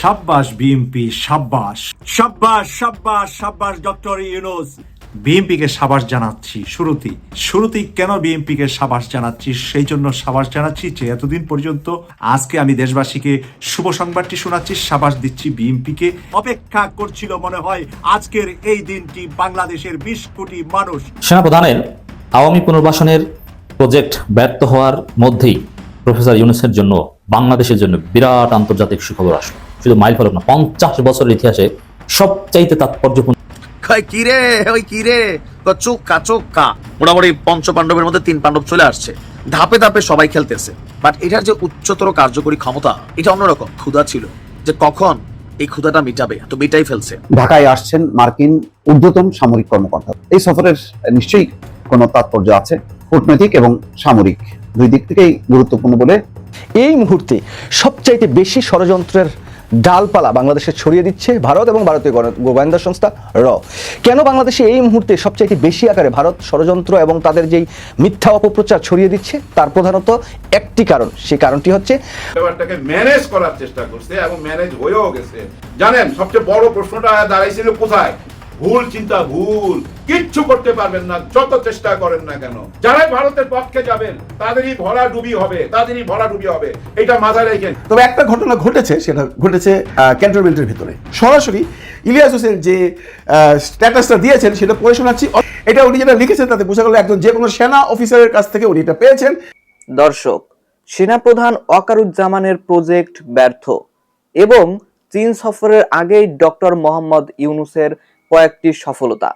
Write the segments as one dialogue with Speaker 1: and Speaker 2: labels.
Speaker 1: সাব্বাস বিএমপি সাব্বাস। সাব্বাস সাব্বাস সাব্বাস, ডক্টর ইউনুস। বিএমপিকে সাবাস জানাচ্ছি, শুরুতেই। শুরুতেই কেন বিএমপিকে সাবাস জানাচ্ছি? সেই জন্য সাবাস জানাচ্ছি যে এতদিন পর্যন্ত আজকে আমি দেশবাসীকে শুভ সংবাদটি শোনাচ্ছি সাবাস দিচ্ছি বিএমপিকে অপেক্ষা করছিল মনে হয় আজকের এই দিনটি বাংলাদেশের বিশ কোটি মানুষ।
Speaker 2: সেনাপ্রধানের আওয়ামী পুনর্বাসনের প্রজেক্ট ব্যর্থ হওয়ার মধ্যেই প্রফেসর ইউনুসের জন্য বাংলাদেশের জন্য বিরাট আন্তর্জাতিক সুখবর আসলো। শুধু মাইল ফলক না পঞ্চাশ বছরের ইতিহাসে সবচাইতে তাৎপর্যপূর্ণ।
Speaker 3: কিরে ওই কিরে চোক্কা চোক্কা। মোটামুটি পঞ্চ পাণ্ডবের মধ্যে তিন পাণ্ডব চলে আসছে। ধাপে ধাপে সবাই খেলতেছে। বাট এটার যে উচ্চতর কার্যকরী ক্ষমতা এটা অন্যরকম। ক্ষুধা ছিল যে কখন এই ক্ষুধাটা মিটাবে তো মিটাই ফেলছে।
Speaker 4: ঢাকায় আসছেন মার্কিন ঊর্ধ্বতন সামরিক কর্মকর্তা। এই সফরের নিশ্চয়ই কোনো তাৎপর্য আছে? কূটনৈতিক এবং সামরিক দুই দিক থেকেই গুরুত্বপূর্ণ বলে
Speaker 5: এই মুহূর্তে সবচাইতে বেশি ষড়যন্ত্রের ডালপালা বাংলাদেশে ছড়িয়ে দিচ্ছে ভারত এবং ভারতীয় গোয়েন্দা সংস্থা র। কেন বাংলাদেশে এই মুহূর্তে সবচাইতে বেশি আকারে ভারত ষড়যন্ত্র এবং তাদের যেই মিথ্যা অপপ্রচার ছড়িয়ে দিচ্ছে, তার প্রধানত একটি কারণ সেই কারণটি হচ্ছে
Speaker 6: ব্যাপারটাকে ম্যানেজ করার চেষ্টা করছে এবং ম্যানেজ হয়েও গেছে। জানেন, সবচেয়ে বড় প্রশ্নটা দাঁড়াইছিল কোথায়? ভুল চিন্তা ভুল কিচ্ছু করতে পারবেন না যত চেষ্টা করেন না কেন। যারাই ভারতের পক্ষে যাবেন তাদেরই ভরা ডুবি হবে তাদেরই ভরা ডুবি হবে। এটা মাথায় রেখেন।
Speaker 7: তবে একটা ঘটনা ঘটেছে সেটা ঘটেছে ক্যান্টনমেন্টের ভিতরে। সরাসরি ইলিয়াস হোসেন যে স্ট্যাটাসটা দিয়েছেন সেটা পড়ে শোনাচ্ছি। এটা উনি যেটা লিখেছেন তাতে বোঝা গেল একজন যে কোনো সেনা অফিসারের কাছ থেকে উনি এটা পেয়েছেন।
Speaker 8: দর্শক সেনাপ্রধান ওয়াকারুজ্জামানের প্রজেক্ট ব্যর্থ এবং চীন সফরের আগেই ডক্টর মোহাম্মদ ইউনুসের কয়েকটি সফলতা।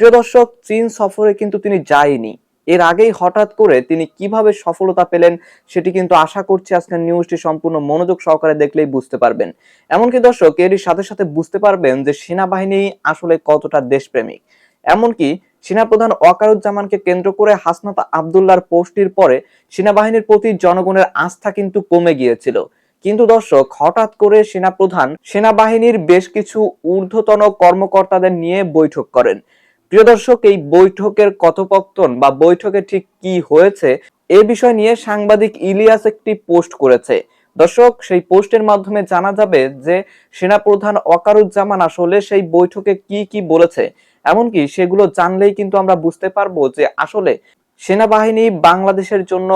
Speaker 8: প্রিয় দর্শক, চীন সফরে কিন্তু তিনি যায়নি। এর আগেই হঠাৎ করে তিনি কীভাবে সফলতা পেলেন সেটি কিন্তু আশা করছি আজকের নিউজটি সম্পূর্ণ মনোযোগ সহকারে দেখলেই বুঝতে পারবেন। এমনকি দর্শক, এরই সাথে সাথে বুঝতে পারবেন যে সেনাবাহিনী আসলে কতটা দেশপ্রেমিক। এমনকি সেনাপ্রধান ওয়াকারুজ্জামানকে কেন্দ্র করে হাসনাত আবদুল্লাহর পোস্টটির পরে সেনাবাহিনীর প্রতি জনগণের আস্থা কিন্তু কমে গিয়েছিল। কিন্তু দর্শক, হঠাৎ করে সেনাপ্রধান সেনাবাহিনীর বেশ কিছু ঊর্ধ্বতন কর্মকর্তাদের নিয়ে বৈঠক করেন। প্রিয় দর্শক, এই বৈঠকের কথোপকথন বা বৈঠকে ঠিক কি হয়েছে, এ বিষয় নিয়ে সাংবাদিক ইলিয়াস একটি পোস্ট করেছে। দর্শক, সেই পোস্টের মাধ্যমে জানা যাবে যে, সেনাপ্রধান অকারুজ্জামান আসলে সেই বৈঠকে কি কি বলেছে। এমনকি সেগুলো জানলেই কিন্তু আমরা বুঝতে পারব যে, আসলে সেনাবাহিনী বাংলাদেশের জন্য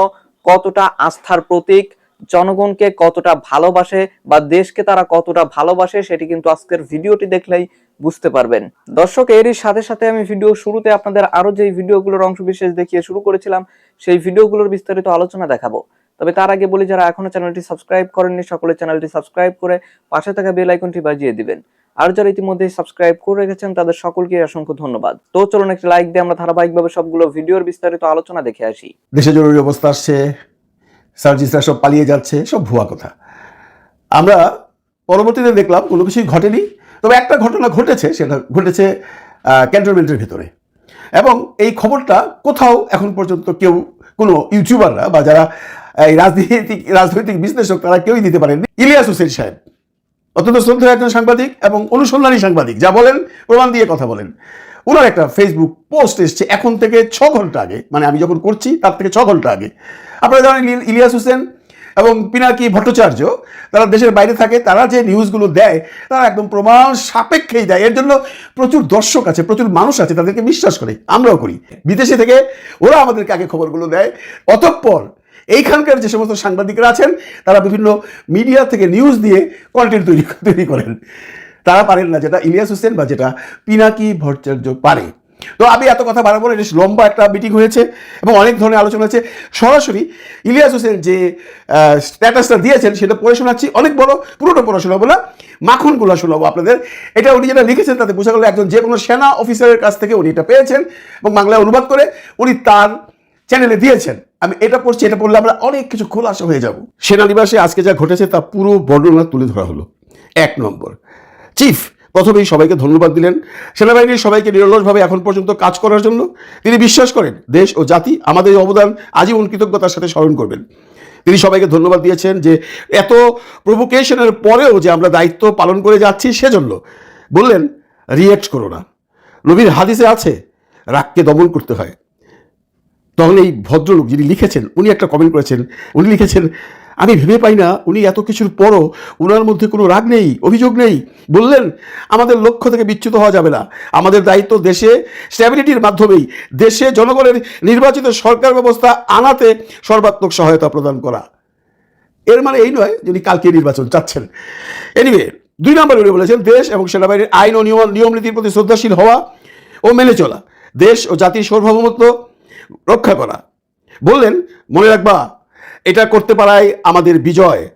Speaker 8: কতটা আস্থার প্রতীক জনগণকে কতটা ভালোবাসে বা দেশকে তারা কতটা ভালোবাসে সেটি কিন্তু আজকের ভিডিওটি দেখলেই বুঝতে পারবেন। দর্শক, এরই সাথে সাথে আমি ভিডিও শুরুতে আপনাদের আরও যে ভিডিওগুলোর অংশ বিশেষ দেখিয়ে শুরু করেছিলাম, সেই ভিডিওগুলোর বিস্তারিত আলোচনা দেখাবো। তবে তার আগে বলি, যারা এখনও চ্যানেলটি সাবস্ক্রাইব করেননি, সকলে চ্যানেলটি সাবস্ক্রাইব করে পাশে থাকা বেল আইকনটি বাজিয়ে দিবেন। আর যারা ইতিমধ্যে সাবস্ক্রাইব করে রেখেছেন, তাদের সকলকে অসংখ্য ধন্যবাদ। তো চলুন একটি লাইক দিয়ে আমরা ধারাবাহিকভাবে সবগুলো ভিডিওর বিস্তারিত আলোচনা দেখে আসি।
Speaker 7: দেশে জরুরি অবস্থা আসছে সার্জিসরা সব পালিয়ে যাচ্ছে, সব ভুয়া কথা। আমরা পরবর্তীতে দেখলাম কোনো কিছুই ঘটেনি, তবে একটা ঘটনা ঘটেছে, সেটা ঘটেছে ক্যান্টনমেন্টের ভেতরে। এবং এই খবরটা কোথাও এখন পর্যন্ত কেউ, কোনো ইউটিউবাররা বা যারা, এই রাজনীতিক, রাজনৈতিক বিশ্লেষক, তারা কেউই দিতে পারেননি। ইলিয়াস হোসেন সাহেব অত্যন্ত শ্রদ্ধেয় একজন সাংবাদিক এবং অনুসন্ধানী সাংবাদিক, যা বলেন, প্রমাণ দিয়ে কথা বলেন। ওনার একটা ফেসবুক পোস্ট এসছে এখন থেকে ছ ঘণ্টা আগে। মানে আমি যখন করছি, তার থেকে ছ ঘণ্টা আগে। আপনারা জানেন ইলিয়াস হোসেন এবং পিনাকি ভট্টাচার্য, তারা দেশের বাইরে থাকে, তারা যে নিউজগুলো দেয়, তারা একদম প্রমাণ সাপেক্ষেই দেয়। এর জন্য প্রচুর দর্শক আছে, প্রচুর মানুষ আছে, তাদেরকে বিশ্বাস করে। আমরাও করি। বিদেশে থেকে ওরা আমাদেরকে আগে খবরগুলো দেয়। অতঃপর এইখানকার যে সমস্ত সাংবাদিকরা আছেন, তারা বিভিন্ন মিডিয়া থেকে নিউজ দিয়ে কন্টেন্ট তৈরি তৈরি করেন। তারা পারেন না যেটা ইলিয়াস হোসেন বা যেটা পিনাকি ভট্টাচার্য পারে। তো আমি এত কথা বাড়াবো না বেশ লম্বা একটা মিটিং হয়েছে এবং অনেক ধরনের আলোচনা হয়েছে। সরাসরি ইলিয়াস হোসেন যে স্ট্যাটাসটা দিয়েছেন, সেটা পড়ে শোনাচ্ছি। অনেক বড়, পুরোটা পড়া শোনাবো না, মাখনগুলো শোনাবো আপনাদের। এটা উনি যেটা লিখেছেন, তাতে বোঝা গেল একজন যে কোনো সেনা অফিসারের কাছ থেকে উনি এটা পেয়েছেন এবং বাংলায় অনুবাদ করে, উনি তার চ্যানেলে দিয়েছেন। আমি এটা পড়ছি, এটা পড়লে আমরা অনেক কিছু খোলাসা হয়ে যাব। সেনানিবাসে আজকে যা ঘটেছে তা পুরো বর্ণনা তুলে ধরা হলো। এক নম্বর, চিফ, প্রথমেই সবাইকে ধন্যবাদ দিলেন। সেনাবাহিনীর সবাইকে নিরলসভাবে এখন পর্যন্ত কাজ করার জন্য তিনি বিশ্বাস করেন, দেশ ও জাতি আমাদের অবদান আজীবন কৃতজ্ঞতার সাথে স্মরণ করবেন। তিনি সবাইকে ধন্যবাদ দিয়েছেন যে এত প্রভোকেশনের পরেও যে আমরা দায়িত্ব পালন করে যাচ্ছি সেজন্য। বললেন রিয়েক্ট করো না। নবীর হাদিসে আছে, রাগকে দমন করতে হয়। তখন এই ভদ্রলোক যিনি লিখেছেন, উনি একটা কমেন্ট করেছেন, উনি লিখেছেন, আমি ভেবে পাই না, উনি এত কিছুর পরও উনার মধ্যে কোনো রাগ নেই, অভিযোগ নেই। বললেন, আমাদের লক্ষ্য থেকে বিচ্যুত হওয়া যাবে না। আমাদের দায়িত্ব দেশে স্ট্যাবিলিটির মাধ্যমেই, দেশে জনগণের নির্বাচিত সরকার ব্যবস্থা আনাতে সর্বাত্মক সহায়তা প্রদান করা। এর মানে এই নয় যিনি কালকে নির্বাচন চাচ্ছেন। এনিওয়ে দুই নম্বর উনি বলেছেন, দেশ এবং সেনাবাহিনীর আইন ও নিয়ম নিয়ম নীতির প্রতি শ্রদ্ধাশীল হওয়া ও মেনে চলা। দেশ ও জাতির সার্বভৌমত্ব রক্ষা করা। বললেন, মনে রাখবা, এটা করতে পারাই আমাদের বিজয়।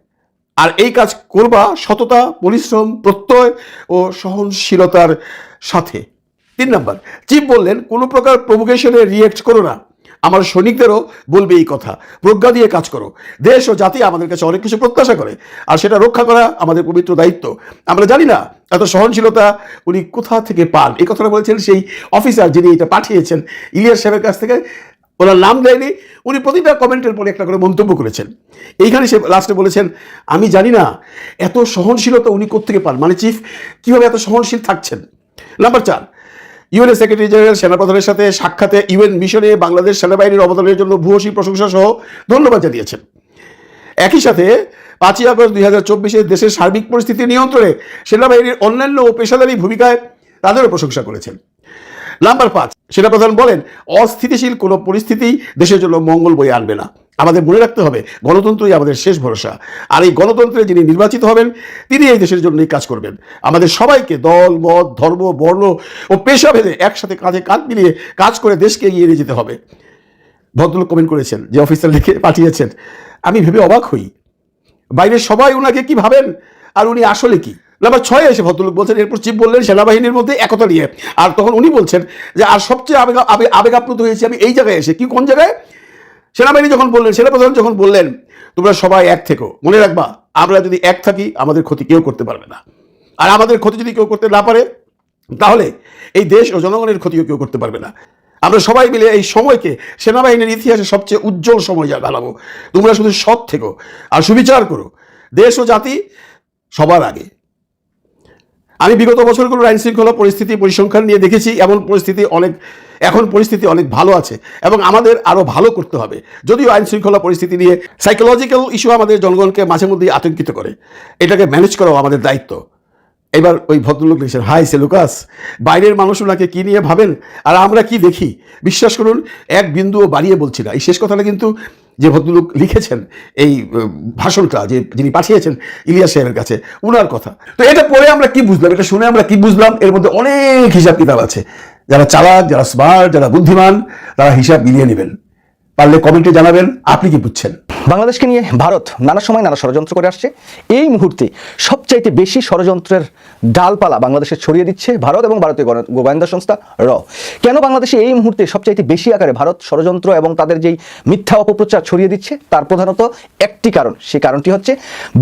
Speaker 7: আর এই কাজ করবা সততা, পরিশ্রম, প্রত্যয় ও সহনশীলতার সাথে। তিন নাম্বার চিফ বললেন, কোনো প্রকার প্রভোকেশনে রিয়েক্ট করো না। আমার সৈনিকদেরও বলবে এই কথা। প্রজ্ঞা দিয়ে কাজ করো। দেশ ও জাতি আমাদের কাছে অনেক কিছু প্রত্যাশা করে, আর সেটা রক্ষা করা আমাদের পবিত্র দায়িত্ব। আমরা জানি না এত সহনশীলতা উনি কোথা থেকে পান। এই কথাটা বলেছেন সেই অফিসার যিনি এটা পাঠিয়েছেন, ইলিয়াস সাহেবের কাছ থেকে। ওনার নাম দেয়নি, উনি প্রতিটা কমেন্টের পরে একটা করে মন্তব্য করেছেন। এইখানে সে লাস্টে বলেছেন, আমি জানি না এত সহনশীলতা উনি কোথেকে পান? মানে চিফ, কীভাবে এত সহনশীল থাকছেন? নাম্বার চার ইউএনএ সেক্রেটারি জেনারেল সেনাপ্রধানের সাথে সাক্ষাতে ইউএন মিশনে বাংলাদেশ সেনাবাহিনীর অবদানের জন্য ভূয়সী প্রশংসা সহ ধন্যবাদ জানিয়েছেন। একই সাথে পাঁচই আগস্ট দুই হাজার চব্বিশে দেশের সার্বিক পরিস্থিতি নিয়ন্ত্রণে সেনাবাহিনীর অন্যান্য ও পেশাদারী ভূমিকায় তাদেরও প্রশংসা করেছেন। নাম্বার পাঁচ সেনাপ্রধান বলেন, অস্থিতিশীল কোনো পরিস্থিতি দেশের জন্য মঙ্গল বয়ে আনবে না। আমাদের মনে রাখতে হবে, গণতন্ত্রই আমাদের শেষ ভরসা। আর এই গণতন্ত্রে যিনি নির্বাচিত হবেন, তিনি এই দেশের জন্যই কাজ করবেন। আমাদের সবাইকে দল, মত, ধর্ম, বর্ণ ও পেশা ভেদে একসাথে কাঁধে কাঁধ মিলিয়ে কাজ করে দেশকে এগিয়ে নিয়ে যেতে হবে। ভদ্রলোক কমেন্ট করেছেন, যে অফিসার লিখে পাঠিয়েছেন। আমি ভেবে অবাক হই। বাইরের সবাই ওনাকে কি ভাবেন? আর উনি আসলে কি? নাম্বার ছয় এসে ভদ্রলোক বলছেন, এরপর চিফ বললেন, সেনাবাহিনীর মধ্যে একতা নিয়ে। আর তখন উনি বলছেন যে, আর সবচেয়ে আবেগ আবে- আবেগাপ্লুত হয়েছি আমি এই জায়গায় এসে। কি, কোন জায়গায়? সেনাবাহিনী যখন বললেন, সেনাপ্রধান যখন বললেন, তোমরা সবাই এক থেকো, মনে রাখবা, আমরা যদি এক থাকি, আমাদের ক্ষতি কেউ করতে পারবে না। আর আমাদের ক্ষতি যদি কেউ করতে না পারে, তাহলে এই দেশ ও জনগণের ক্ষতিও কেউ করতে পারবে না। আমরা সবাই মিলে এই সময়কে, সেনাবাহিনীর ইতিহাসে সবচেয়ে উজ্জ্বল সময় যা বানাবো তোমরা শুধু সৎ থেকো, আর সুবিচার করো। দেশ ও জাতি সবার আগে। আমি বিগত বছরগুলোর আইন শৃঙ্খলা পরিস্থিতি পরিসংখ্যান নিয়ে দেখেছি, এমন পরিস্থিতি অনেক, এখন পরিস্থিতি অনেক ভালো আছে এবং আমাদের আরও ভালো করতে হবে। যদিও আইন শৃঙ্খলা পরিস্থিতি নিয়ে সাইকোলজিক্যাল ইস্যু আমাদের জনগণকে মাঝে মধ্যেই আতঙ্কিত করে। এটাকে ম্যানেজ করাও আমাদের দায়িত্ব। এবার ওই ভদ্রলোক লিখছেন, হাই সেলুকাস বাইরের মানুষ ওনাকে কী নিয়ে ভাবেন? আর আমরা কি দেখি? বিশ্বাস করুন, এক বিন্দুও বাড়িয়ে বলছি না। এই শেষ কথাটা কিন্তু যে ভদ্রলোক লিখেছেন এই ভাষণটা যে যিনি পাঠিয়েছেন ইলিয়াস সাহেবের কাছে, উনার কথা। তো এটা পড়ে আমরা কি বুঝলাম? এটা শুনে আমরা কি বুঝলাম? এর মধ্যে অনেক হিসাব কিতাব আছে। যারা চালাক, যারা স্মার্ট যারা বুদ্ধিমান, তারা হিসাব মিলিয়ে নেবেন। পারলে কমেন্টে জানাবেন, আপনি কি বুঝছেন?
Speaker 5: বাংলাদেশকে নিয়ে ভারত নানা সময় নানা ষড়যন্ত্র করে আসছে। এই মুহূর্তে সবচাইতে বেশি ষড়যন্ত্রের ডালপালা বাংলাদেশে ছড়িয়ে দিচ্ছে ভারত এবং ভারতীয় গোয়েন্দা সংস্থা র। কেন বাংলাদেশে এই মুহূর্তে সবচাইতে বেশি আকারে ভারত ষড়যন্ত্র এবং তাদের যেই মিথ্যা অপপ্রচার ছড়িয়ে দিচ্ছে, তার প্রধানত একটি কারণ, সেই কারণটি হচ্ছে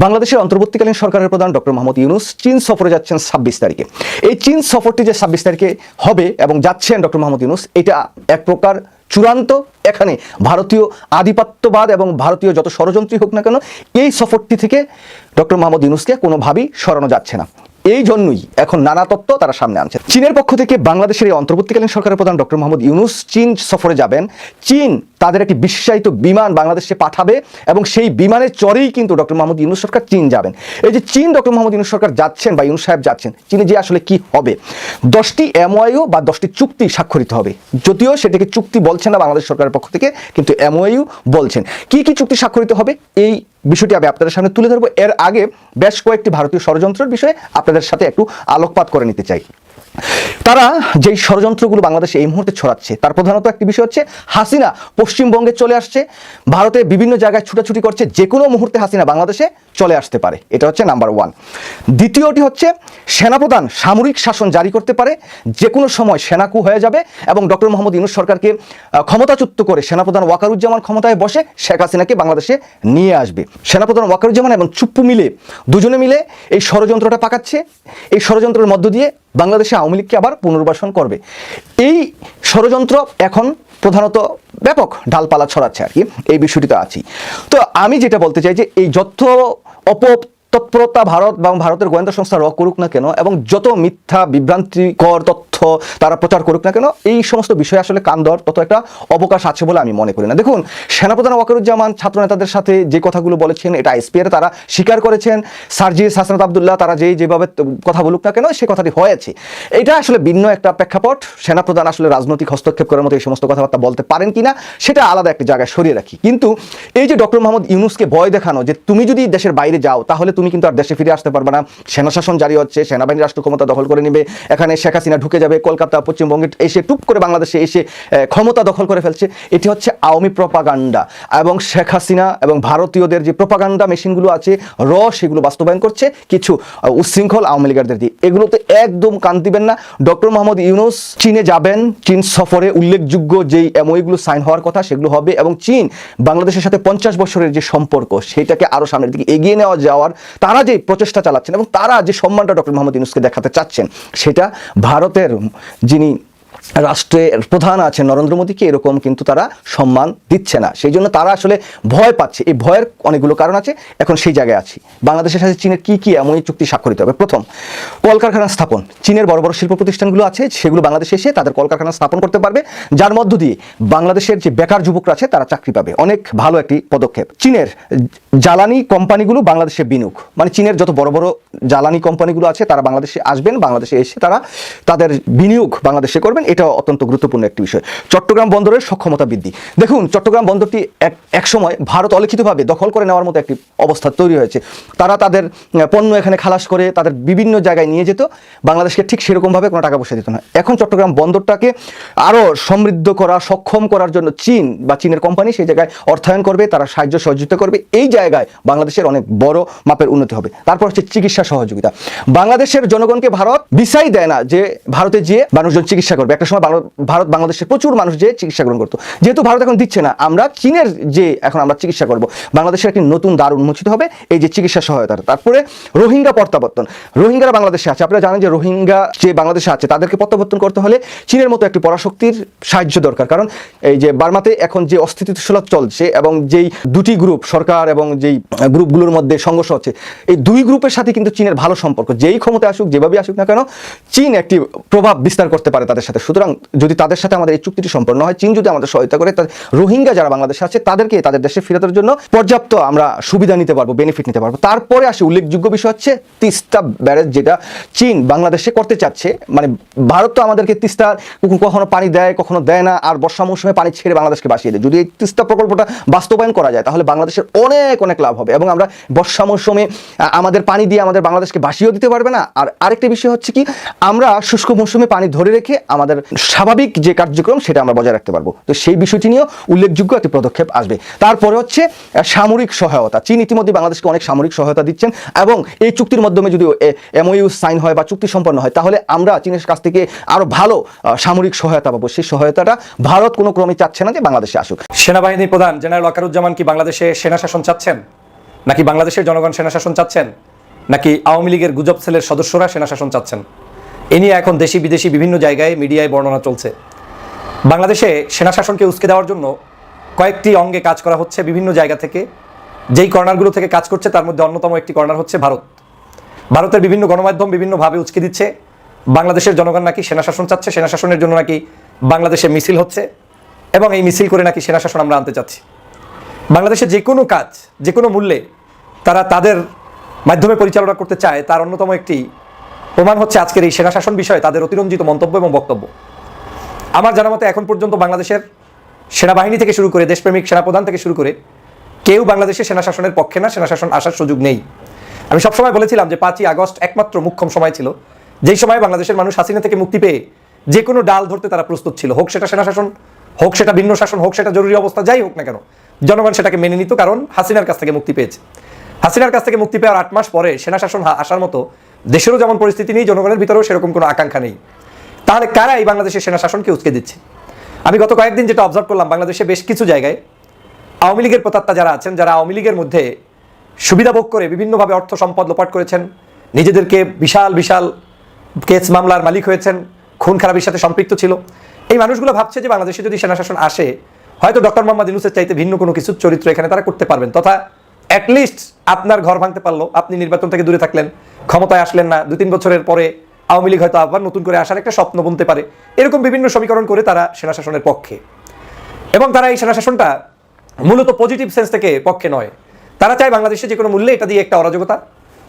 Speaker 5: বাংলাদেশের অন্তর্বর্তীকালীন সরকারের প্রধান ডক্টর মোহাম্মদ ইউনুস চীন সফরে যাচ্ছেন ছাব্বিশ তারিখে। এই চীন সফরটি যে ছাব্বিশ তারিখে হবে এবং যাচ্ছেন ডক্টর মোহাম্মদ ইউনুস, এটা এক প্রকার চূড়ান্ত এখানে ভারতীয় আধিপত্যবাদ এবং ভারতীয় যত ষড়যন্ত্রী হোক না কেন, এই সফরটি থেকে ডক্টর মোহাম্মদ ইউনুসকে কোনোভাবেই সরানো যাচ্ছে না। এই জন্যই এখন নানা তত্ত্ব তারা সামনে আনছে চীনের পক্ষ থেকে বাংলাদেশের এই অন্তর্বর্তীকালীন সরকারের প্রধান ডক্টর মোহাম্মদ ইউনুস চীন সফরে যাবেন। চীন তাদের একটি বিশ্বায়িত বিমান বাংলাদেশে পাঠাবে এবং সেই বিমানের চরেই কিন্তু ডক্টর মোহাম্মদ ইউনুস সরকার চীন যাবেন। এই যে চীন ডক্টর মোহাম্মদ ইউনুস সরকার যাচ্ছেন বা ইউনুস সাহেব যাচ্ছেন, চীনে যে আসলে কি হবে? দশটি এমওআইও বা দশটি চুক্তি স্বাক্ষরিত হবে। যদিও সেটাকে চুক্তি বলছেন না বাংলাদেশ সরকারের পক্ষ থেকে, কিন্তু এমওআইও বলছেন। কি কি চুক্তি স্বাক্ষরিত হবে? এই বিষয়টি আমি আপনাদের সামনে তুলে ধরবো। এর আগে বেশ কয়েকটি ভারতীয় ষড়যন্ত্রের বিষয়ে আপনাদের সাথে একটু আলোকপাত করে নিতে চাই। তারা যেই ষড়যন্ত্রগুলো বাংলাদেশে এই মুহূর্তে ছড়াচ্ছে, তার প্রধানত একটি বিষয় হচ্ছে হাসিনা পশ্চিমবঙ্গে চলে আসছে, ভারতে বিভিন্ন জায়গায় ছুটাছুটি করছে যে কোনো মুহূর্তে হাসিনা বাংলাদেশে চলে আসতে পারে। এটা হচ্ছে নাম্বার ওয়ান দ্বিতীয়টি হচ্ছে সেনাপ্রধান সামরিক শাসন জারি করতে পারে যে কোনো সময় সেনাকু হয়ে যাবে এবং ডক্টর মোহাম্মদ ইউনুস সরকারকে ক্ষমতাচ্যুত করে সেনাপ্রধান ওয়াকারুজ্জামান ক্ষমতায় বসে শেখ হাসিনাকে বাংলাদেশে নিয়ে আসবে। সেনাপ্রধান ওয়াকারুজ্জামান এবং চুপ্পু মিলে, দুজনে মিলে এই ষড়যন্ত্রটা পাকাচ্ছে। এই ষড়যন্ত্রের মধ্য দিয়ে বাংলাদেশে আওয়ামী লীগকে আবার পুনর্বাসন করবে। এই ষড়যন্ত্র এখন প্রধানত ব্যাপক ডালপালা ছড়াচ্ছে আর কি, এই বিষয়টিতে আছি। তো আমি যেটা বলতে চাই যে এই যত অপ তৎপরতা ভারত এবং ভারতের গোয়েন্দা সংস্থা র করুক না কেন, এবং যত মিথ্যা বিভ্রান্তিকর তথ্য তারা প্রচার করুক না কেন, এই সমস্ত বিষয়ে আসলে কান দেওয়ার তত একটা অবকাশ আছে বলে আমি মনে করি না। দেখুন, সেনাপ্রধান ওয়াকারুজ্জামান ছাত্র নেতাদের সাথে যে কথাগুলো বলেছেন, এটা আইসপিআর তারা স্বীকার করেছেন। সার্জিস হাসনাত আবদুল্লাহ তারা যেই যেভাবে কথা বলুক না কেন, সে কথাটি হয়েছে। এটা আসলে ভিন্ন একটা প্রেক্ষাপট। সেনাপ্রধান আসলে রাজনৈতিক হস্তক্ষেপ করার মতো এই সমস্ত কথাবার্তা বলতে পারেন কিনা, সেটা আলাদা একটা জায়গায় সরিয়ে রাখি। কিন্তু এই যে ডক্টর মোহাম্মদ ইউনুসকে ভয় দেখানো যে তুমি যদি দেশের বাইরে যাও, তাহলে তুমি কিন্তু আর দেশে ফিরে আসতে পারবে না। সেনা শাসন জারি হচ্ছে, সেনাবাহিনী রাষ্ট্র ক্ষমতা দখল করে নেবে, এখানে শেখ হাসিনা ঢুকে যাবে কলকাতা পশ্চিমবঙ্গে এসে টুপ করে বাংলাদেশে এসে ক্ষমতা দখল করে ফেলছে। এটি হচ্ছে আওয়ামী প্রপাগান্ডা। এবং শেখ হাসিনা এবং ভারতীয়দের যে প্রপাগান্ডা মেশিনগুলো আছে, র, সেগুলো বাস্তবায়ন করছে। কিছু উচ্ছৃঙ্খল আওয়ামী লীগারদের দিয়ে এগুলোতে একদম কান দিবেন না। ডক্টর মোহাম্মদ ইউনুস চীনে যাবেন। চীন সফরে উল্লেখযোগ্য যেই এমওইগুলো সাইন হওয়ার কথা, সেগুলো হবে। এবং চীন বাংলাদেশের সাথে পঞ্চাশ বছরের যে সম্পর্ক, সেটাকে আরও সামনের দিকে এগিয়ে নেওয়া যাওয়ার, তারা যে প্রচেষ্টা চালাচ্ছেন এবং তারা যে সম্মানটা ডক্টর মোহাম্মদ ইউনুসকে দেখাতে চাচ্ছেন, সেটা ভারতের যিনি রাষ্ট্রের প্রধান আছেন নরেন্দ্র মোদীকে এরকম কিন্তু তারা সম্মান দিচ্ছে না। সেই জন্য তারা আসলে ভয় পাচ্ছে। এই ভয়ের অনেকগুলো কারণ আছে। এখন সেই জায়গায় আছি। বাংলাদেশের সাথে চীনের কি কি এমনই চুক্তি স্বাক্ষরিত হবে? প্রথম, কলকারখানা স্থাপন। চীনের বড় বড় শিল্প প্রতিষ্ঠানগুলো আছে, সেগুলো বাংলাদেশে এসে তাদের কলকারখানা স্থাপন করতে পারবে। যার মধ্য দিয়ে বাংলাদেশের যে বেকার যুবকরা আছে, তারা চাকরি পাবে। অনেক ভালো একটি পদক্ষেপ। চীনের জ্বালানি কোম্পানিগুলো বাংলাদেশে বিনিয়োগ। মানে চীনের যত বড় বড় জ্বালানি কোম্পানিগুলো আছে, তারা বাংলাদেশে আসবেন। বাংলাদেশে এসে তারা তাদের বিনিয়োগ বাংলাদেশে করবেন। এটা অত্যন্ত গুরুত্বপূর্ণ একটি বিষয়। চট্টগ্রাম বন্দরের সক্ষমতা বৃদ্ধি। দেখুন, চট্টগ্রাম বন্দরটি এক এক সময় ভারত অলিখিতভাবে দখল করে নেওয়ার মতো একটি অবস্থা তৈরি হয়েছে। তারা তাদের পণ্য এখানে খালাস করে তাদের বিভিন্ন জায়গায় নিয়ে যেত। বাংলাদেশকে ঠিক সেরকমভাবে কোনো টাকা পয়সা দিত না। এখন চট্টগ্রাম বন্দরটাকে আরও সমৃদ্ধ করা, সক্ষম করার জন্য চীন বা চীনের কোম্পানি সেই জায়গায় অর্থায়ন করবে, তারা সাহায্য সহযোগিতা করবে। এই জায়গায় বাংলাদেশের অনেক বড় মাপের উন্নতি হবে। তারপর হচ্ছে চিকিৎসা সহযোগিতা। বাংলাদেশের জনগণকে ভারত বিষয় দেয় না যে ভারতে যেয়ে মানুষজন চিকিৎসা করবে। সময় বাংলা- ভারত বাংলাদেশের প্রচুর মানুষ যে চিকিৎসা গ্রহণ করতো। যেহেতু ভারত এখন দিচ্ছে না, আমরা চীনের যে এখন আমরা চিকিৎসা করব, বাংলাদেশের একটি নতুন দ্বার উন্মোচিত হবে এই যে চিকিৎসা সহায়তা তারপরে রোহিঙ্গা প্রত্যাবর্তন। রোহিঙ্গারা বাংলাদেশে আছে। আপনারা জানেন যে রোহিঙ্গা যে বাংলাদেশে আছে, তাদেরকে প্রত্যাবর্তন করতে হলে চীনের মতো একটি পরাশক্তির সাহায্য দরকার। কারণ এই যে বার্মাতে এখন যে অস্থিতিশীলতা চলছে এবং যেই দুটি গ্রুপ, সরকার এবং যেই গ্রুপগুলোর মধ্যে সংঘর্ষ হচ্ছে, এই দুই গ্রুপের সাথে কিন্তু চীনের ভালো সম্পর্ক। যেই ক্ষমতা আসুক যেভাবে আসুক না কেন, চীন একটি প্রভাব বিস্তার করতে পারে তাদের সাথে। সুতরাং যদি তাদের সাথে আমাদের এই চুক্তিটি সম্পন্ন হয়, চীন যদি আমাদের সহায়তা করে রোহিঙ্গা যারা বাংলাদেশে আছে, তাদেরকে তাদের দেশে ফেরানোর জন্য পর্যাপ্ত আমরা সুবিধা নিতে পারব বেনিফিট নিতে পারব। তারপরে আসে, উল্লেখযোগ্য বিষয় হচ্ছে তিস্তা ব্যারেজ, যেটা চীন বাংলাদেশে করতে চাচ্ছে। মানে ভারত তো আমাদেরকে তিস্তা কখনো পানি দেয়, কখনো দেয় না, আর বর্ষা মৌসুমে পানি ছেড়ে বাংলাদেশকে বাসিয়ে দেয়। যদি এই তিস্তা প্রকল্পটা বাস্তবায়ন করা যায়, তাহলে বাংলাদেশের অনেক অনেক লাভ হবে এবং আমরা বর্ষা মৌসুমে আমাদের পানি দিয়ে আমাদের বাংলাদেশকে বাসিয়েও দিতে পারবে না। আর আরেকটা বিষয় হচ্ছে কি, আমরা শুষ্ক মৌসুমে পানি ধরে রেখে আমাদের স্বাভাবিক যে কার্যক্রম সেটা আমরা বজায় রাখতে পারব। তো সেই বিষয়টি নিয়েও উল্লেখযোগ্য একটি পদক্ষেপ আসবে। তারপরে হচ্ছে সামরিক সহায়তা। চীন ইতিমধ্যে বাংলাদেশকে অনেক সামরিক সহায়তা দিচ্ছেন এবং এই চুক্তির মাধ্যমে যদি এমওইউ সাইন হয় বা চুক্তি সম্পন্ন হয়, তাহলে আমরা চীনের কাছ থেকে আরও ভালো সামরিক সহায়তা পাবো। সেই সহায়তাটা ভারত কোনো ক্রমে চাচ্ছে না যে বাংলাদেশে আসুক।
Speaker 9: সেনাবাহিনী প্রধান জেনারেল ওয়াকারুজ্জামান কি বাংলাদেশে সেনা শাসন চাচ্ছেন? নাকি বাংলাদেশের জনগণ সেনা শাসন চাচ্ছেন? নাকি আওয়ামী লীগের গুজব সেলের সদস্যরা সেনা শাসন চাচ্ছেন? এ নিয়ে এখন দেশি বিদেশি বিভিন্ন জায়গায় মিডিয়ায় বর্ণনা চলছে। বাংলাদেশে সেনা শাসনকে উস্কে দেওয়ার জন্য কয়েকটি অঙ্গে কাজ করা হচ্ছে বিভিন্ন জায়গা থেকে। যেই কর্নারগুলো থেকে কাজ করছে, তার মধ্যে অন্যতম একটি কর্নার হচ্ছে ভারত। ভারতের বিভিন্ন গণমাধ্যম বিভিন্নভাবে উচকে দিচ্ছে। বাংলাদেশের জনগণ নাকি সেনা শাসন চাচ্ছে, সেনা শাসনের জন্য নাকি বাংলাদেশে মিছিল হচ্ছে এবং এই মিছিল করে নাকি সেনা শাসন আমরা আনতে চাচ্ছি। বাংলাদেশে যে কোনো কাজ, যে কোনো মূল্যে তারা তাদের মাধ্যমে পরিচালনা করতে চায়, তার অন্যতম একটি প্রমাণ হচ্ছে আজকের এই সেনা শাসন বিষয়ে তাদের অতিরঞ্জিত মন্তব্য এবং বক্তব্য। আমার জানা মতে এখন পর্যন্ত বাংলাদেশের সেনাবাহিনী থেকে শুরু করে দেশপ্রেমিক সেনাপ্রধান থেকে শুরু করে কেউ বাংলাদেশের সেনা শাসনের পক্ষে না সেনা শাসন আসার সুযোগ নেই। আমি সবসময় বলেছিলাম যে পাঁচই আগস্ট একমাত্র মুখ্যম সময় ছিল। যেই সময় বাংলাদেশের মানুষ হাসিনা থেকে মুক্তি পেয়ে যে কোনো ডাল ধরতে তারা প্রস্তুত ছিল। হোক সেটা সেনা শাসন হোক সেটা ভিন্ন শাসন, হোক সেটা জরুরি অবস্থা, যাই হোক না কেন, জনগণ সেটাকে মেনে নিত কারণ হাসিনার কাছ থেকে মুক্তি পেয়েছে। হাসিনার কাছ থেকে মুক্তি পেয়ার আট মাস পরে সেনা শাসন আসার মতো দেশেরও যেমন পরিস্থিতি নেই, জনগণের ভিতরেও সেরকম কোনো আকাঙ্ক্ষা নেই। তাহলে কারা এই বাংলাদেশের সেনা শাসনকে উচকে দিচ্ছে? আমি গত কয়েকদিন যেটা অবজার্ভ করলাম, বাংলাদেশে বেশ কিছু জায়গায় আওয়ামী লীগের প্রতাত্তা যারা আছেন, যারা আওয়ামী লীগের মধ্যে সুবিধা ভোগ করে বিভিন্নভাবে অর্থ সম্পদ লোপাট করেছেন, নিজেদেরকে বিশাল বিশাল কেস মামলার মালিক হয়েছেন, খুন খারাপির সাথে সম্পৃক্ত ছিল। এই মানুষগুলো ভাবছে যে বাংলাদেশে যদি সেনা শাসন আসে, হয়তো ডক্টর মোহাম্মদ ইউনুসের চাইতে ভিন্ন কোনো কিছু চরিত্র এখানে তারা করতে পারবেন। তথা অ্যাটলিস্ট আপনার ঘর ভাঙতে পারল, আপনি নির্বাচন থেকে দূরে থাকলেন। ক্ষমতায় আসলেন না দু তিন বছরের পরে আওয়ামী লীগ হয়তো আবার নতুন করে আসার একটা স্বপ্ন বুনতে পারে। এরকম বিভিন্ন সমীকরণ করে তারা সেনা শাসনের পক্ষে। এবং তারা এই সেনা শাসনটা মূলত পজিটিভ সেন্স থেকে পক্ষে নয়। তারা চায় বাংলাদেশে যে কোনো মূল্যে এটা দিয়ে একটা অরাজকতা,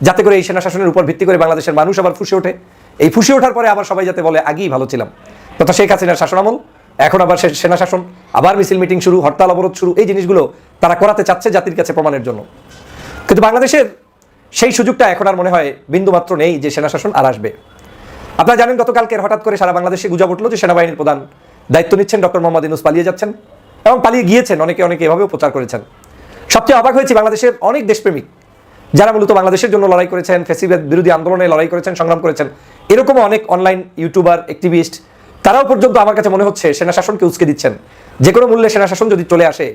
Speaker 9: যাতে করে এই সেনা শাসনের উপর ভিত্তি করে বাংলাদেশের মানুষ আবার ফুসে ওঠে। এই ফুসে ওঠার পরে আবার সবাই যাতে বলে, আগেই ভালো ছিলাম। তথা শেখ হাসিনার শাসনামল এখন আবার সেনা শাসন আবার মিছিল মিটিং শুরু, হরতাল, অবরোধ শুরু, এই জিনিসগুলো তারা করাতে চাচ্ছে জাতির কাছে প্রমাণের জন্য। কিন্তু বাংলাদেশের সেই সুযোগটা এখন আর মনে হয় বিন্দুমাত্র নেই যে সেনা শাসন আর আসবে। আপনারা জানেন, গতকালকে হঠাৎ করে সারা বাংলাদেশে গুজব উঠল যে সেনাবাহিনীর প্রধান দায়িত্ব নিচ্ছেন ডক্টর মোহাম্মদ ইনুস পালিয়ে যাচ্ছেন এবং পালিয়ে গিয়েছেন। অনেকে অনেকে এভাবেও প্রচার করেছেন। সবচেয়ে অবাক হয়েছে, বাংলাদেশের অনেক দেশপ্রেমিক যারা মূলত বাংলাদেশের জন্য লড়াই করেছেন, ফেসিবেদ বিরোধী আন্দোলনে লড়াই করেছেন, সংগ্রাম করেছেন, এরকমও অনেক অনলাইন ইউটিউবার অ্যাক্টিভিস্ট তারাও পর্যন্ত আমার কাছে মনে হচ্ছে সেনা শাসনকে উস্কে দিচ্ছেন। যে কোনো মূল্যে সেনা শাসন যদি চলে আসে,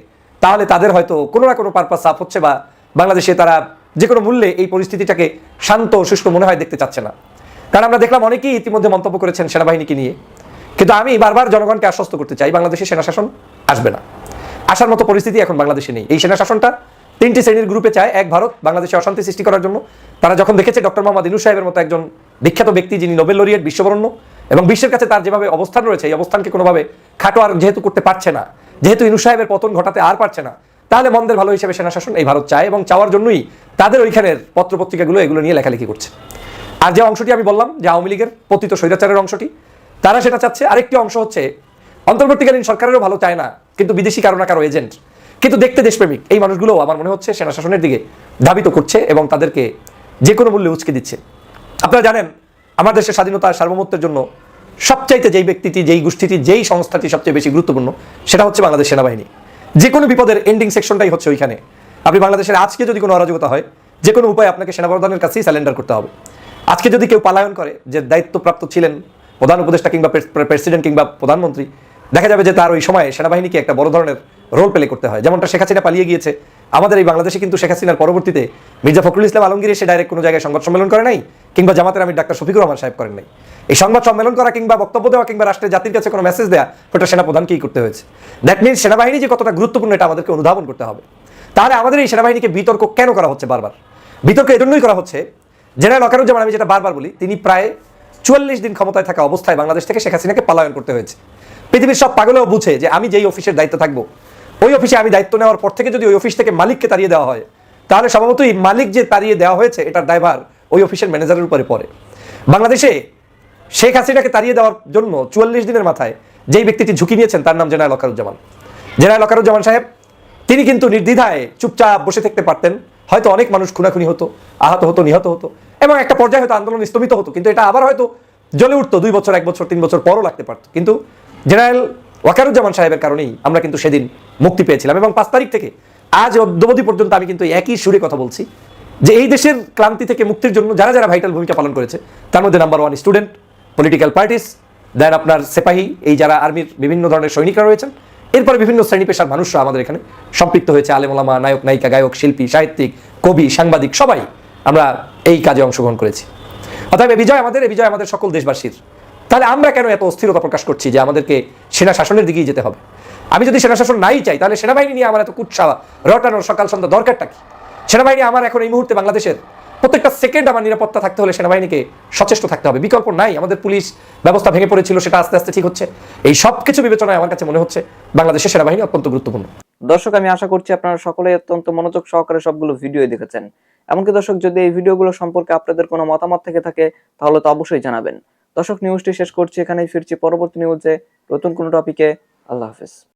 Speaker 9: তাহলে তাদের হয়তো কোনো না কোনো পারপাস সাফ হচ্ছে বা বাংলাদেশে তারা যে কোনো মূল্যে এই পরিস্থিতিটাকে শান্ত সুষ্ঠু মনে হয় দেখতে চাচ্ছে না। কারণ আমরা দেখলাম অনেকেই ইতিমধ্যে মন্তব্য করেছেন সেনাবাহিনীকে নিয়ে। কিন্তু আমি বারবার জনগণকে আশ্বস্ত করতে চাই, বাংলাদেশে সেনা শাসন আসবে না। আসার মতো পরিস্থিতি এখন বাংলাদেশে নেই। এই সেনা শাসনটা তিনটি শ্রেণির গ্রুপে চায়, এক ভারত, বাংলাদেশে অশান্তি সৃষ্টি করার জন্য। তারা যখন দেখেছে ডক্টর মোহাম্মদ ইনু সাহেবের মতো একজন বিখ্যাত ব্যক্তি যিনি নোবেল লরিয়েট বিশ্ববরণ্য, এবং বিশ্বের কাছে তার যেভাবে অবস্থান রয়েছে, এই অবস্থানকে কোনোভাবে খাটো আর যেহেতু করতে পারছে না, যেহেতু ইনু সাহেবের পতন ঘটাতে আর পারছে না তাহলে মন্দের ভালো হিসেবে সেনা শাসন এই ভারত চায় এবং চাওয়ার জন্যই তাদের ওইখানের পত্রপত্রিকাগুলো এগুলো নিয়ে লেখালেখি করছে। আর যে অংশটি আমি বললাম, যে আওয়ামী লীগের পতিত স্বৈরাচারের অংশটি, তারা সেটা চাচ্ছে। আরেকটি অংশ হচ্ছে, অন্তর্বর্তীকালীন সরকারেরও ভালো চায় না, কিন্তু বিদেশি কারও না কারও এজেন্ট। কিন্তু দেখতে দেশপ্রেমিক। এই মানুষগুলো আমার মনে হচ্ছে সেনা শাসনের দিকে ধাবিত করছে এবং তাদেরকে যে কোনো মূল্যে উচকে দিচ্ছে। আপনারা জানেন, আমার দেশের স্বাধীনতা সার্বভৌমত্বের জন্য সবচাইতে যেই ব্যক্তিটি, যেই গোষ্ঠীটি, যেই সংস্থাটি সবচেয়ে বেশি গুরুত্বপূর্ণ, সেটা হচ্ছে বাংলাদেশ সেনাবাহিনী। যে কোনো বিপদের এন্ডিং সেকশনটাই হচ্ছে ওইখানে। আপনি বাংলাদেশের আজকে যদি কোনো অরাজকতা হয় যে কোনো উপায় আপনাকে সেনাপ্রধানের কাছেই স্যালেন্ডার করতে হবে। আজকে যদি কেউ পালায়ন করে, যে দায়িত্বপ্রাপ্ত ছিলেন, প্রধান উপদেষ্টা কিংবা প্রেসিডেন্ট কিংবা প্রধানমন্ত্রী, দেখা যাবে যে তার ওই সময় সেনাবাহিনীকে একটা বড় ধরনের রোল প্লে করতে হয়। যেমনটা শেখ হাসিনা পালিয়ে গিয়েছে। আমাদের এই বাংলাদেশে কিন্তু শেখ হাসিনার পরবর্তীতে মির্জা ফখরুল ইসলাম আলমগীর এসে ডাইরেক্ট কোনো জায়গায় সংবাদ সম্মেলন করে নাই, কিংবা জামাতের আমি ডাক্তার শফিকুর রহমান সাহেব করেন নাই। এই সংবাদ সম্মেলন করা কিংবা বক্তব্য দেওয়া কিংবা রাষ্ট্রের জাতির কাছে কোনো মেসেজ দেওয়া ওটা সেনাপ্রধানকেই করতে হয়েছে। দ্যাট মিনস সেনাবাহিনী যে কতটা গুরুত্বপূর্ণ, এটা আমাদেরকে অনুধাবন করতে হবে। তাহলে আমাদের এই সেনাবাহিনীকে বিতর্ক কেন করা হচ্ছে বারবার? বিতর্ক এজন্যই করা হচ্ছে, জেনারেল অকারুজ্জামান, আমি যেটা বারবার বলি, তিনি প্রায় চুয়াল্লিশ দিন ক্ষমতায় থাকা অবস্থায় বাংলাদেশ থেকে শেখ হাসিনাকে পলায়ন করতে হয়েছে। পৃথিবীর সব পাগলেও বুঝে যে আমি যেই অফিসের দায়িত্ব থাকব ওই অফিসে আমি দায়িত্ব নেওয়ার পর থেকে যদি ওই অফিস থেকে মালিককে তাড়িয়ে দেওয়া হয়, তাহলে স্বভাবতই মালিক যে তাড়িয়ে দেওয়া হয়েছে, এটার দায়ভার ওই অফিসের ম্যানেজারের উপরে পড়ে। বাংলাদেশে শেখ হাসিনাকে তাড়িয়ে দেওয়ার জন্য চুয়াল্লিশ দিনের মাথায় যেই ব্যক্তিটি ঝুঁকি নিয়েছেন, তার নাম জেনারেল অকারুজ্জামান। জেনারেল অকারুজ্জামান সাহেব, তিনি কিন্তু নির্দ্বিধায় চুপচাপ বসে থাকতে পারতেন। হয়তো অনেক মানুষ খুনাখুনি হতো, আহত হতো, নিহত হতো, এবং একটা পর্যায়ে হয়তো আন্দোলন স্থগিত হতো, কিন্তু এটা আবার হয়তো জ্বলে উঠতো, দুই বছর, এক বছর, তিন বছর পরও লাগতে পারতো। কিন্তু জেনারেল ওয়াকারুজ্জামান সাহেবের কারণেই আমরা কিন্তু সেদিন মুক্তি পেয়েছিলাম এবং পাঁচ তারিখ থেকে আজ অদ্যবধি পর্যন্ত আমি কিন্তু একই সুরে কথা বলছি যে এই দেশের ক্লান্তি থেকে মুক্তির জন্য যারা যারা ভাইটাল ভূমিকা পালন করেছে, তার মধ্যে number one student political parties দেন আপনার সেপাহী, এই যারা আর্মির বিভিন্ন ধরনের সৈনিকরা রয়েছেন, এরপরে বিভিন্ন শ্রেণি পেশার মানুষরা আমাদের এখানে সম্পৃক্ত হয়েছে আলেমোলামা নায়ক, নায়িকা, গায়ক, শিল্পী, সাহিত্যিক, কবি, সাংবাদিক, সবাই আমরা এই কাজে অংশগ্রহণ করেছি। অতএব এই বিজয় আমাদের এই বিজয় আমাদের সকল দেশবাসীর। তাহলে আমরা কেন এত অস্থিরতা প্রকাশ করছি যে আমাদেরকে সেনা শাসনের দিকেই যেতে হবে? আমি যদি সেনা শাসন নাই চাই, তাহলে সেনাবাহিনী নিয়ে আমার এত কুৎসা রটানোর সকাল সন্ধ্যা দরকারটা কি? সেনাবাহিনী আমার এখন এই মুহূর্তে বাংলাদেশের প্রত্যেকটা সেকেন্ড আমার নিরাপত্তা থাকতে হলে সেনাবাহিনীকে সচেষ্ট থাকতে হবে। বিকল্প নাই, আমাদের পুলিশ ব্যবস্থা ভেঙে পড়েছিল, সেটা আস্তে আস্তে ঠিক হচ্ছে। এই সব কিছু বিবেচনায় আমার কাছে মনে হচ্ছে বাংলাদেশের সেনাবাহিনী অত্যন্ত গুরুত্বপূর্ণ।
Speaker 8: দর্শক, আমি আশা করছি আপনারা সকলে অত্যন্ত মনোযোগ সহকারে সবগুলো ভিডিও দেখেছেন। এমনকি দর্শক, যদি এই ভিডিওগুলো সম্পর্কে আপনাদের কোনো মতামত থেকে থাকে, তাহলে তো অবশ্যই জানাবেন। দর্শক, নিউজটি শেষ করছি, এখানেই ফিরছি পরবর্তী নিউজে নতুন কোনো টপিকে। আল্লাহ হাফেজ।